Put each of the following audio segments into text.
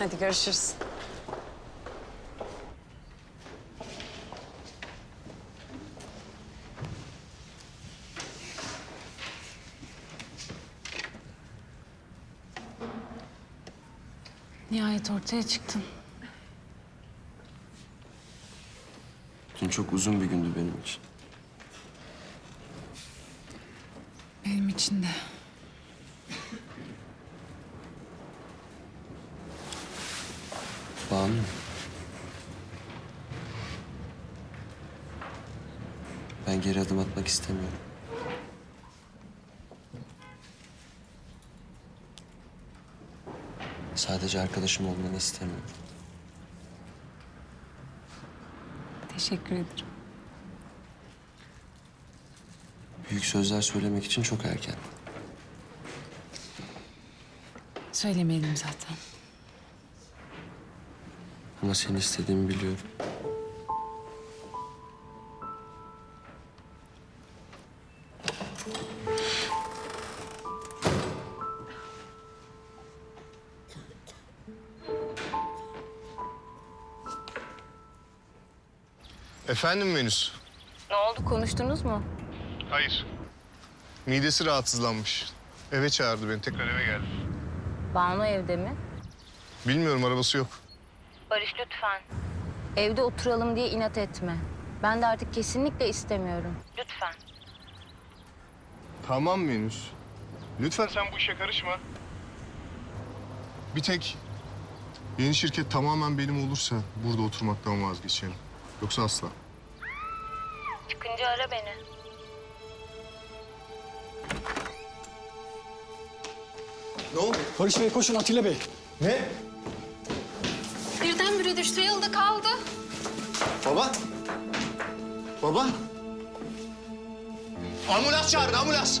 Hadi görüşürüz. Nihayet ortaya çıktın. Dün çok uzun bir gündü benim için. Benim için de. Banu. Ben geri adım atmak istemiyorum. Sadece arkadaşım olmanı istemiyorum. Teşekkür ederim. Büyük sözler söylemek için çok erken. Söylemeyelim zaten. Ama seni istediğimi biliyorum. Efendim Venüs? Ne oldu konuştunuz mu? Hayır. Midesi rahatsızlanmış. Eve çağırdı beni. Tekrar eve geldim. Banu evde mi? Bilmiyorum arabası yok. Barış lütfen. Evde oturalım diye inat etme. Ben de artık kesinlikle istemiyorum. Lütfen. Tamam Venüs. Lütfen sen bu işe karışma. Bir tek yeni şirket tamamen benim olursa burada oturmaktan vazgeçerim. Yoksa asla. Çıkınca ara beni. Ne oldu? Barış Bey koşun Atilla Bey. Ne? Birdenbire düştü yolda kaldı. Baba? Baba? Ambulans çağırın ambulans.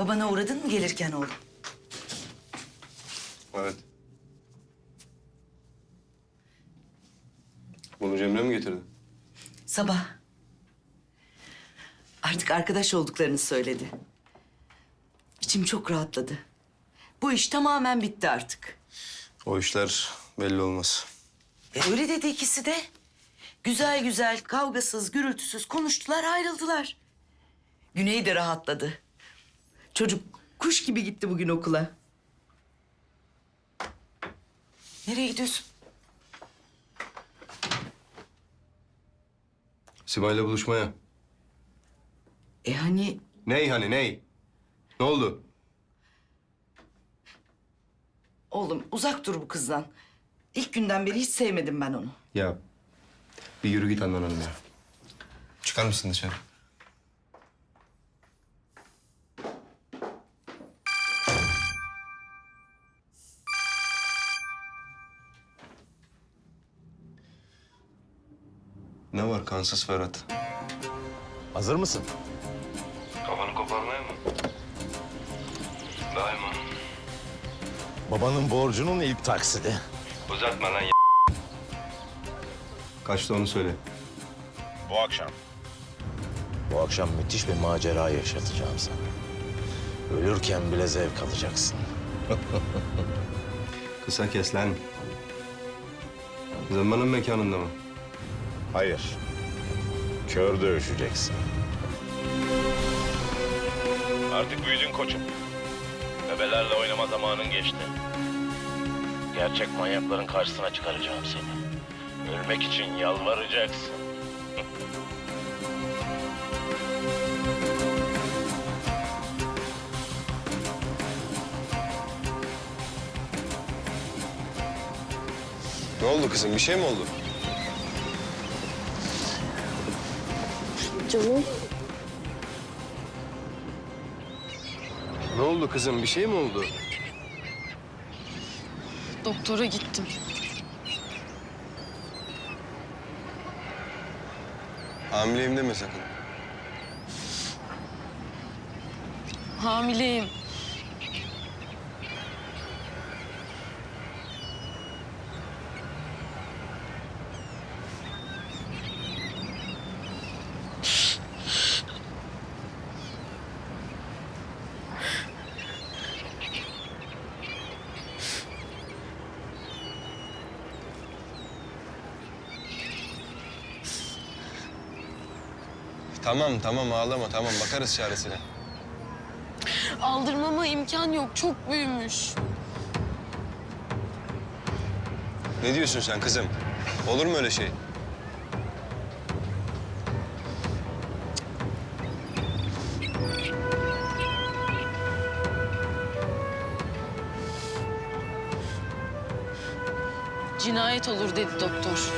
Babana uğradın mı gelirken oğlum? Evet. Bunu Cemre mi getirdi? Sabah. Artık arkadaş olduklarını söyledi. İçim çok rahatladı. Bu iş tamamen bitti artık. O işler belli olmaz. E öyle dedi ikisi de. Güzel güzel, kavgasız, gürültüsüz konuştular, ayrıldılar. Güney de rahatladı. Çocuk kuş gibi gitti bugün okula. Nereye gidiyorsun? Sibel'le buluşmaya. E hani Ney hani ney? Ne oldu? oğlum uzak dur bu kızdan. İlk günden beri hiç sevmedim ben onu. Ya bir yürü git Handan Hanım ya. Çıkar mısın dışarı? Ne var kansız Ferhat? Hazır mısın? Kafanı koparmaya mı? Daima. Babanın borcunun ilk taksidi. Uzatma lan ya. Kaçta onu söyle. Bu akşam. Bu akşam müthiş bir macera yaşatacağım sana. Ölürken bile zevk alacaksın. Kısa kes lan. Zamanın mekanında mı? Hayır. Kör dövüşeceksin. Artık büyüdün koçum. Bebelerle oynama zamanın geçti. Gerçek manyakların karşısına çıkaracağım seni. Ölmek için yalvaracaksın. Ne oldu kızım? Bir şey mi oldu? Canım. Ne oldu kızım? Bir şey mi oldu? Doktora gittim. Hamileyim deme sakın. Hamileyim. Tamam tamam ağlama tamam bakarız çaresine. Aldırmama imkan yok. Çok büyümüş. Ne diyorsun sen kızım? Olur mu öyle şey? Cinayet olur dedi doktor.